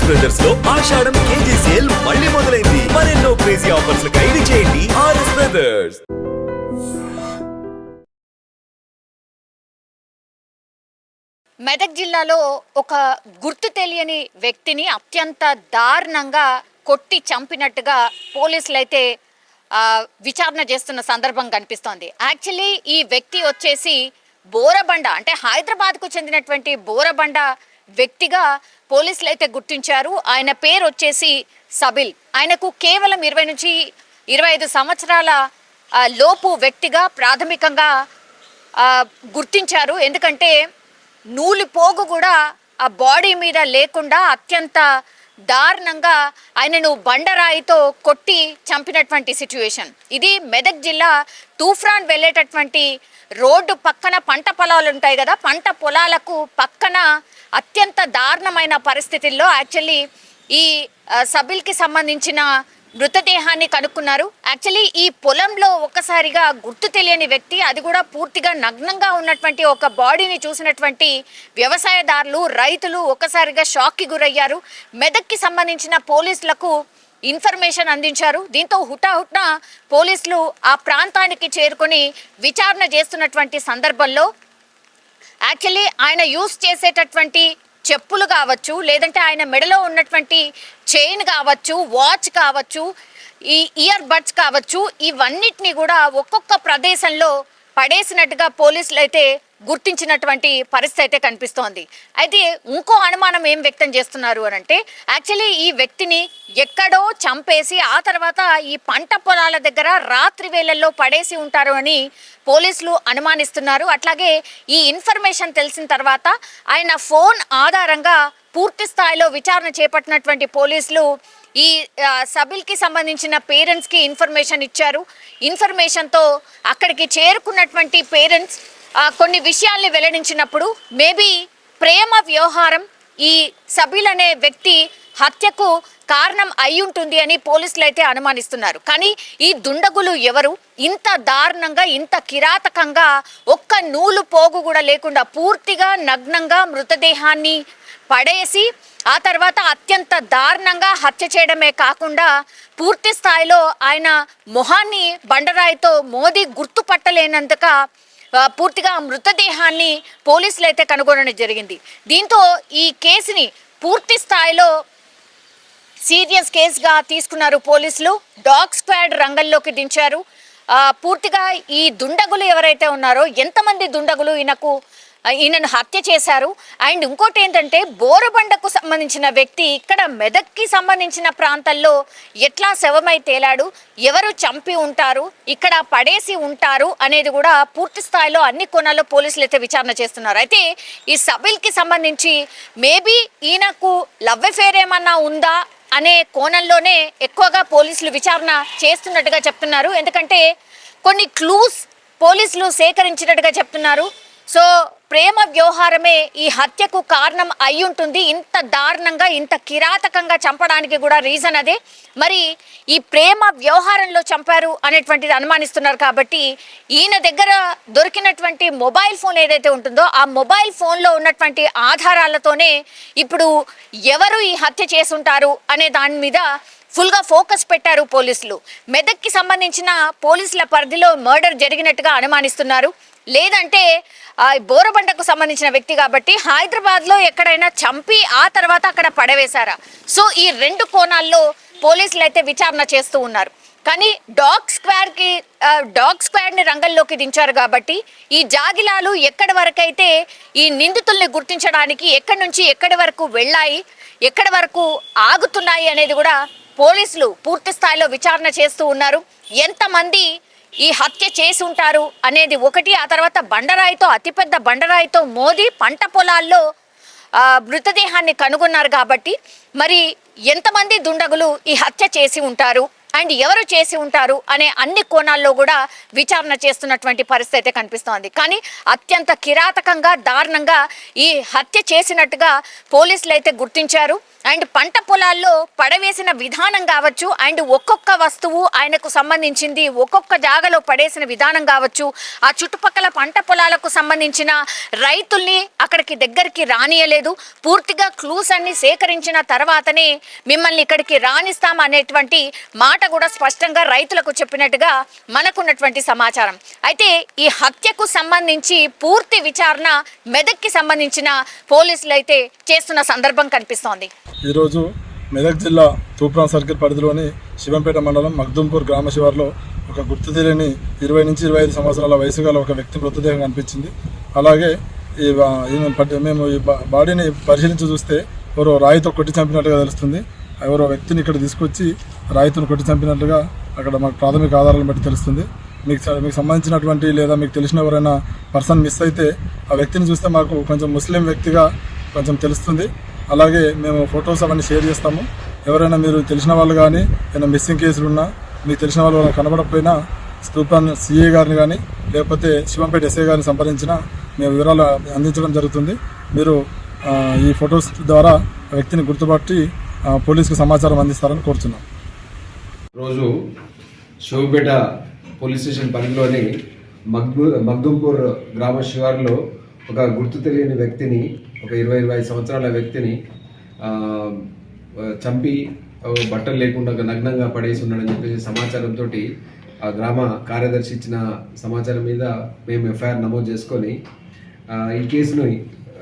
RS బ్రదర్స్లో Ashadam KG sale మళ్ళీ మొదలైంది. మరెన్నో క్రేజీ ఆఫర్స్ ఖైదీ చేయండి. ఆర్ఎస్ బ్రదర్స్ మెదక్ జిల్లాలో ఒక గుర్తు తెలియని వ్యక్తిని అత్యంత దారుణంగా కొట్టి చంపినట్టుగా పోలీసులు అయితే విచారణ చేస్తున్న సందర్భం కనిపిస్తోంది. యాక్చువల్లీ ఈ వ్యక్తి వచ్చేసి బోరబండ అంటే హైదరాబాద్కు చెందినటువంటి బోరబండ వ్యక్తిగా పోలీసులు అయితే గుర్తించారు. ఆయన పేరు వచ్చేసి సబిల్. ఆయనకు కేవలం ఇరవై నుంచి ఇరవై ఐదు సంవత్సరాల లోపు వ్యక్తిగా ప్రాథమికంగా గుర్తించారు. ఎందుకంటే నూలి పోగు కూడా ఆ బాడీ మీద లేకుండా అత్యంత దారుణంగా ఆయనను బండరాయితో కొట్టి చంపినటువంటి సిచ్యువేషన్ ఇది మెదక్ జిల్లా తూఫ్రాన్ వెళ్ళేటటువంటి రోడ్డు పక్కన పంట పొలాలు ఉంటాయి కదా పంట పొలాలకు పక్కన అత్యంత దారుణమైన పరిస్థితుల్లో యాక్చువల్లీ ఈ సభ్యులకి సబిల్కి సంబంధించిన మృతదేహాన్ని కనుక్కున్నారు. యాక్చువల్లీ ఈ పొలంలో ఒక్కసారిగా గుర్తు తెలియని వ్యక్తి అది కూడా పూర్తిగా నగ్నంగా ఉన్నటువంటి ఒక బాడీని చూసినటువంటి వ్యవసాయదారులు రైతులు ఒక్కసారిగా షాక్కి గురయ్యారు. మెదక్కి సంబంధించిన పోలీసులకు ఇన్ఫర్మేషన్ అందించారు. దీంతో హుటాహుట్న పోలీసులు ఆ ప్రాంతానికి చేరుకొని విచారణ చేస్తున్నటువంటి సందర్భంలో యాక్చువల్లీ ఆయన యూస్ చేసేటటువంటి చెప్పులు కావచ్చు లేదంటే ఆయన మెడలో ఉన్నటువంటి చైన్ కావచ్చు వాచ్ కావచ్చు ఈ ఇయర్ బడ్స్ కావచ్చు ఇవన్నిటిని కూడా ఒక్కొక్క ప్రదేశంలో పడేసినట్టుగా పోలీసులు అయితే గుర్తించినటువంటి పరిస్థితి అయితే కనిపిస్తోంది. అయితే ఇంకో అనుమానం ఏం వ్యక్తం చేస్తున్నారు అని అంటే యాక్చువల్లీ ఈ వ్యక్తిని ఎక్కడో చంపేసి ఆ తర్వాత ఈ పంట పొలాల దగ్గర రాత్రి వేళల్లో పడేసి ఉంటారు అని పోలీసులు అనుమానిస్తున్నారు. అట్లాగే ఈ ఇన్ఫర్మేషన్ తెలిసిన తర్వాత ఆయన ఫోన్ ఆధారంగా పూర్తి స్థాయిలో విచారణ చేపట్టినటువంటి పోలీసులు ఈ సబిల్కి సంబంధించిన పేరెంట్స్కి ఇన్ఫర్మేషన్ ఇచ్చారు. ఇన్ఫర్మేషన్తో అక్కడికి చేరుకున్నటువంటి పేరెంట్స్ కొన్ని విషయాల్ని వెల్లడించినప్పుడు మేబీ ప్రేమ వ్యవహారం ఈ సభ్యులనే అనే వ్యక్తి హత్యకు కారణం అయి ఉంటుంది అని పోలీసులు అయితే అనుమానిస్తున్నారు. కానీ ఈ దుండగులు ఎవరు? ఇంత దారుణంగా ఇంత కిరాతకంగా ఒక్క నూలు పోగు కూడా లేకుండా పూర్తిగా నగ్నంగా మృతదేహాన్ని పడేసి ఆ తర్వాత అత్యంత దారుణంగా హత్య చేయడమే కాకుండా పూర్తి స్థాయిలో ఆయన మొహాన్ని బండరాయితో మోదీ గుర్తుపట్టలేనంతగా పూర్తిగా మృతదేహాన్ని పోలీసులు అయితే కనుగొనడం జరిగింది. దీంతో ఈ కేసుని పూర్తి స్థాయిలో సీరియస్ కేసుగా తీసుకున్నారు పోలీసులు. డాగ్ స్క్వాడ్ రంగంలోకి దించారు. ఆ, పూర్తిగా ఈ దుండగులు ఎవరైతే ఉన్నారో ఎంతమంది దుండగులు ఈయనకు ఈయనను హత్య చేశారు. అండ్ ఇంకోటి ఏంటంటే బోరబండకు సంబంధించిన వ్యక్తి ఇక్కడ మెదక్కి సంబంధించిన ప్రాంతాల్లో ఎట్లా శవమై తేలాడు ఎవరు చంపి ఉంటారు ఇక్కడ పడేసి ఉంటారు అనేది కూడా పూర్తి స్థాయిలో అన్ని కోణాల్లో పోలీసులు అయితే విచారణ చేస్తున్నారు. అయితే ఈ సబిల్కి సంబంధించి మేబీ ఈయనకు లవ్ అఫేర్ ఏమన్నా ఉందా అనే కోణంలోనే ఎక్కువగా పోలీసులు విచారణ చేస్తున్నట్టుగా చెప్తున్నారు. ఎందుకంటే కొన్ని క్లూస్ పోలీసులు సేకరించినట్టుగా చెప్తున్నారు. సో ప్రేమ వ్యవహారమే ఈ హత్యకు కారణం అయి ఉంటుంది ఇంత దారుణంగా ఇంత కిరాతకంగా చంపడానికి కూడా రీజన్ అదే. మరి ఈ ప్రేమ వ్యవహారంలో చంపారు అనేటువంటిది అనుమానిస్తున్నారు కాబట్టి ఈయన దగ్గర దొరికినటువంటి మొబైల్ ఫోన్ ఏదైతే ఉంటుందో ఆ మొబైల్ ఫోన్లో ఉన్నటువంటి ఆధారాలతోనే ఇప్పుడు ఎవరు ఈ హత్య చేసుంటారు అనే దాని మీద ఫుల్గా ఫోకస్ పెట్టారు పోలీసులు. మెదక్కి సంబంధించిన పోలీసుల పరిధిలో మర్డర్ జరిగినట్టుగా అనుమానిస్తున్నారు. లేదంటే బోరబండకు సంబంధించిన వ్యక్తి కాబట్టి హైదరాబాద్లో ఎక్కడైనా చంపి ఆ తర్వాత అక్కడ పడవేశారా? సో ఈ రెండు కోణాల్లో పోలీసులు అయితే విచారణ చేస్తూ ఉన్నారు. కానీ డాగ్ స్క్వాడ్కి డాగ్ స్క్వాడ్ని రంగంలోకి దించారు కాబట్టి ఈ జాగిలాలు ఎక్కడి వరకైతే ఈ నిందితుల్ని గుర్తించడానికి ఎక్కడి నుంచి ఎక్కడి వరకు వెళ్ళాయి ఎక్కడి వరకు ఆగుతున్నాయి అనేది కూడా పోలీసులు పూర్తి స్థాయిలో విచారణ చేస్తూ ఉన్నారు. ఎంతమంది ఈ హత్య చేసి ఉంటారు అనేది ఒకటి ఆ తర్వాత బండరాయితో అతిపెద్ద బండరాయితో మోదీ పంట పొలాల్లో మృతదేహాన్ని కనుగొన్నారు కాబట్టి మరి ఎంతమంది దుండగులు ఈ హత్య చేసి ఉంటారు? అండ్ ఎవరు చేసి ఉంటారు అనే అన్ని కోణాల్లో కూడా విచారణ చేస్తున్నటువంటి పరిస్థితి అయితే కనిపిస్తోంది. కానీ అత్యంత కిరాతకంగా దారుణంగా ఈ హత్య చేసినట్టుగా పోలీసులు అయితే గుర్తించారు. అండ్ పంట పొలాల్లో పడవేసిన విధానం కావచ్చు అండ్ ఒక్కొక్క వస్తువు ఆయనకు సంబంధించింది ఒక్కొక్క జాగలో పడేసిన విధానం కావచ్చు ఆ చుట్టుపక్కల పంట పొలాలకు సంబంధించిన రైతుల్ని అక్కడికి దగ్గరికి రానియలేదు. పూర్తిగా క్లూస్ అన్ని సేకరించిన తర్వాతనే మిమ్మల్ని ఇక్కడికి రాణిస్తాం అనేటువంటి మాట కూడా స్పష్టంగా రైతులకు చెప్పినట్టుగా మనకున్నటువంటి సమాచారం. అయితే ఈ హత్యకు సంబంధించి పూర్తి విచారణ మెదక్కి సంబంధించిన పోలీసులు అయితే చేస్తున్న సందర్భం కనిపిస్తోంది. ఈరోజు మెదక్ జిల్లా తూప్రాన్ సర్కిల్ పరిధిలోని శివంపేట మండలం మగ్దుంపూర్ గ్రామ శివార్లో ఒక గుర్తు తెలియని ఇరవై నుంచి ఇరవై ఐదు సంవత్సరాల వయసు గల ఒక వ్యక్తి మృతదేహం కనిపించింది. అలాగే ఈ మేము ఈ బాడీని పరిశీలించి చూస్తే ఎవరో రాయితో కొట్టి చంపినట్టుగా తెలుస్తుంది. ఎవరో వ్యక్తిని ఇక్కడ తీసుకొచ్చి రాయితను కొట్టి చంపినట్లుగా అక్కడ మాకు ప్రాథమిక ఆధారాలను బట్టి తెలుస్తుంది. మీకు మీకు సంబంధించినటువంటి లేదా మీకు తెలిసిన ఎవరైనా పర్సన్ మిస్ అయితే ఆ వ్యక్తిని చూస్తే మాకు కొంచెం ముస్లిం వ్యక్తిగా కొంచెం తెలుస్తుంది. అలాగే మేము ఫొటోస్ అవన్నీ షేర్ చేస్తాము. ఎవరైనా మీరు తెలిసిన వాళ్ళు కానీ ఏదైనా మిస్సింగ్ కేసులు ఉన్నా మీకు తెలిసిన వాళ్ళు కనబడకపోయినా స్తూపాన్ సిఏ గారిని కానీ లేకపోతే శివంపేట ఎస్ఏ గారిని సంప్రదించిన మేము వివరాలు అందించడం జరుగుతుంది. మీరు ఈ ఫొటోస్ ద్వారా ఆ వ్యక్తిని గుర్తుపట్టి పోలీసుకు సమాచారం అందిస్తారని కోరుతున్నాం రోజు శివపేట పోలీస్ స్టేషన్ పరిధిలోని మగ్దు మగ్దుంపూర్ గ్రామ శివారులో ఒక గుర్తు తెలియని వ్యక్తిని ఒక ఇరవై ఇరవై సంవత్సరాల వ్యక్తిని చంపి బట్టలు లేకుండా నగ్నంగా పడేసి ఉన్నాడని చెప్పేసి సమాచారంతో ఆ గ్రామ కార్యదర్శి ఇచ్చిన సమాచారం మీద మేము ఎఫ్ఐఆర్ నమోదు చేసుకొని ఈ కేసును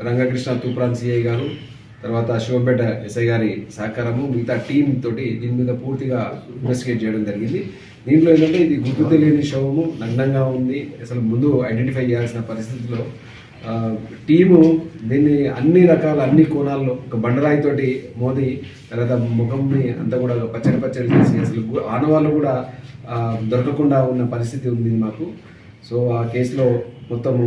రంగకృష్ణ తూప్రాన్ సిఐ గారు తర్వాత శివపేట ఎస్ఐ గారి సహకారము మిగతా టీం తోటి దీని మీద పూర్తిగా ఇన్వెస్టిగేట్ చేయడం జరిగింది. దీంట్లో ఏంటంటే ఇది గుర్తు తెలియని శవము నగ్నంగా ఉంది. అసలు ముందు ఐడెంటిఫై చేయాల్సిన పరిస్థితిలో టీము దీన్ని అన్ని రకాల అన్ని కోణాల్లో ఒక బండరాయితోటి మోది తర్వాత ముఖంని అంతా కూడా పచ్చడి పచ్చడి చేసి అసలు ఆనవాళ్ళు కూడా దొరకకుండా ఉన్న పరిస్థితి ఉంది మాకు. సో ఆ కేసులో మొత్తము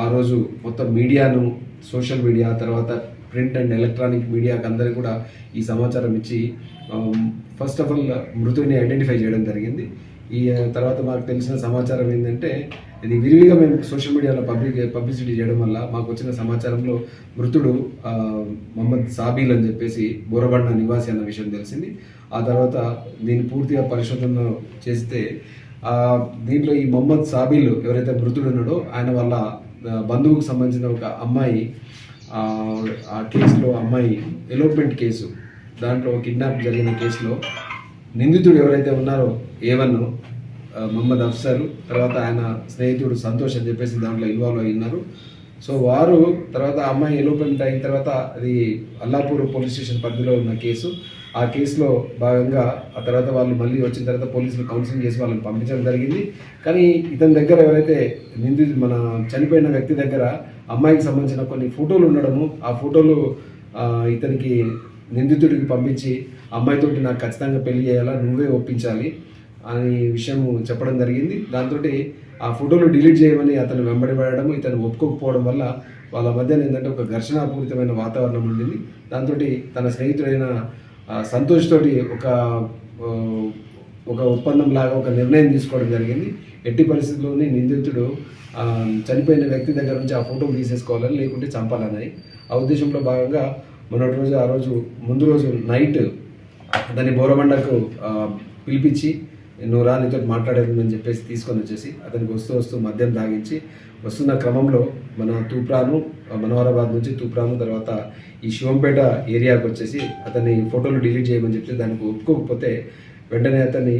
ఆ రోజు మొత్తం మీడియాను సోషల్ మీడియా తర్వాత ప్రింట్ అండ్ ఎలక్ట్రానిక్ మీడియాకి అందరికీ కూడా ఈ సమాచారం ఇచ్చి ఫస్ట్ ఆఫ్ ఆల్ మృతుడిని ఐడెంటిఫై చేయడం జరిగింది. ఈ uh, తర్వాత మాకు తెలిసిన సమాచారం ఏంటంటే ఇది విరివిగా మేము సోషల్ మీడియాలో పబ్లిక్ పబ్లిసిటీ చేయడం వల్ల మాకు వచ్చిన సమాచారంలో మృతుడు మహమ్మద్ మొహమ్మద్ సాబీల్ అని చెప్పేసి బోరబండ నివాసి అన్న విషయం తెలిసింది. ఆ తర్వాత దీన్ని పూర్తిగా పరిశోధన చేస్తే దీంట్లో ఈ మొహమ్మద్ సాబీల్ ఎవరైతే మృతుడు ఉన్నాడో ఆయన వల్ల uh, బంధువుకు సంబంధించిన ఒక అమ్మాయి ఆ, ఆ కేసులో అమ్మాయి ఎలోప్మెంట్ కేసు దాంట్లో కిడ్నాప్ జరిగిన కేసులో నిందితుడు ఎవరైతే ఉన్నారో ఏవన్ మహమ్మద్ అఫ్సర్ తర్వాత ఆయన స్నేహితుడు సంతోష్ అని చెప్పేసి దాంట్లో ఇన్వాల్వ్ అయి ఉన్నారు. సో వారు తర్వాత అమ్మాయి ఎలోపెంట్ అయిన తర్వాత అది అల్లాపూర్ పోలీస్ స్టేషన్ పరిధిలో ఉన్న కేసు. ఆ కేసులో భాగంగా ఆ తర్వాత వాళ్ళు మళ్ళీ వచ్చిన తర్వాత పోలీసులు కౌన్సిలింగ్ చేసి వాళ్ళని పంపించడం జరిగింది. కానీ ఇతని దగ్గర ఎవరైతే నింది మన చనిపోయిన వ్యక్తి దగ్గర అమ్మాయికి సంబంధించిన కొన్ని ఫోటోలు ఉండడము ఆ ఫోటోలు ఇతనికి నిందితుడికి పంపించి అమ్మాయితోటి నాకు ఖచ్చితంగా పెళ్ళి చేయాలా నువ్వే ఒప్పించాలి అని విషయం చెప్పడం జరిగింది. దాంతో ఆ ఫోటోలు డిలీట్ చేయమని అతను వెంబడిపడడం ఇతను ఒప్పుకోకపోవడం వల్ల వాళ్ళ మధ్యన ఏంటంటే ఒక ఘర్షణాపూరితమైన వాతావరణం ఉండింది. దాంతో తన స్నేహితుడైన సంతోష్ తోటి ఒక ఒక ఒప్పందం లాగా ఒక నిర్ణయం తీసుకోవడం జరిగింది. ఎట్టి పరిస్థితుల్లోనే నిందితుడు చనిపోయిన వ్యక్తి దగ్గర నుంచి ఆ ఫోటో తీసేసుకోవాలని లేకుంటే చంపాలన్నది. ఆ ఉద్దేశంలో భాగంగా మొన్నటి రోజు ఆ రోజు ముందు రోజు నైట్ అతని బోరబండకు పిలిపించి నువ్వు రా నీతో మాట్లాడేదని చెప్పేసి తీసుకొని వచ్చేసి అతనికి వస్తూ వస్తూ మద్యం తాగించి వస్తున్న క్రమంలో మన తూప్రాను మనోహరాబాద్ నుంచి తూప్రాను తర్వాత ఈ శివంపేట ఏరియాకి వచ్చేసి అతని ఫోటోలు డిలీట్ చేయమని చెప్తే దానికి ఒప్పుకోకపోతే వెంటనే అతన్ని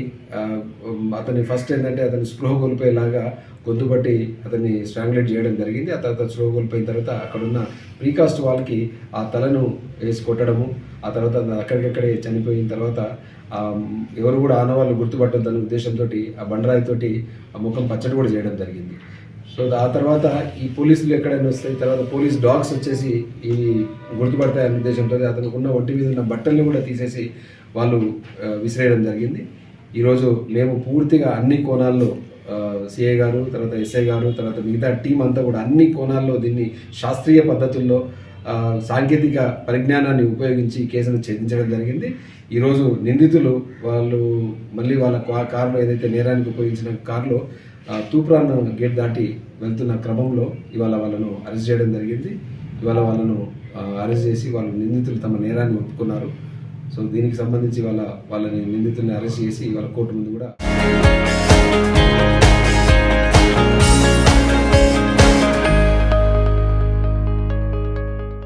అతని ఫస్ట్ ఏంటంటే అతని స్పృహ కోల్పోయేలాగా గొంతు పట్టి అతన్ని స్ట్రాంగులేట్ చేయడం జరిగింది. ఆ తర్వాత స్పృహ కోల్పోయిన తర్వాత అక్కడున్న ప్రీకాస్ట్ వాళ్ళకి ఆ తలను వేసి కొట్టడము ఆ తర్వాత అక్కడికక్కడే చనిపోయిన తర్వాత ఎవరు కూడా ఆనవాళ్ళు గుర్తుపట్టొద్దన్న ఉద్దేశంతో ఆ బండరాయితోటి ఆ ముఖం పచ్చడి కూడా చేయడం జరిగింది. సో ఆ తర్వాత ఈ పోలీసులు ఎక్కడైనా వస్తాయి తర్వాత పోలీస్ డాగ్స్ వచ్చేసి ఈ గుర్తుపడతాయనే ఉద్దేశంతో అతనికి ఉన్న ఒంటి మీద ఉన్న బట్టల్ని కూడా తీసేసి వాళ్ళు విసిరేయడం జరిగింది. ఈరోజు మేము పూర్తిగా అన్ని కోణాల్లో సిఐ గారు తర్వాత ఎస్ఐ గారు తర్వాత మిగతా టీం అంతా కూడా అన్ని కోణాల్లో దీన్ని శాస్త్రీయ పద్ధతుల్లో సాంకేతిక పరిజ్ఞానాన్ని ఉపయోగించి కేసును ఛేదించడం జరిగింది. ఈరోజు నిందితులు వాళ్ళు మళ్ళీ వాళ్ళ కారులో ఏదైతే నేరానికి ఉపయోగించిన కారులో తూప్రాన్ గేట్ దాటి వెళ్తున్న క్రమంలో ఇవాళ వాళ్ళను అరెస్ట్ చేయడం జరిగింది. ఇవాళ వాళ్ళను అరెస్ట్ చేసి వాళ్ళు నిందితులు తమ నేరాన్ని ఒప్పుకున్నారు. సో దీనికి సంబంధించి వాళ్ళ వాళ్ళని నిందితుల్ని అరెస్ట్ చేసి ఇవాళ కోర్టు ముందు కూడా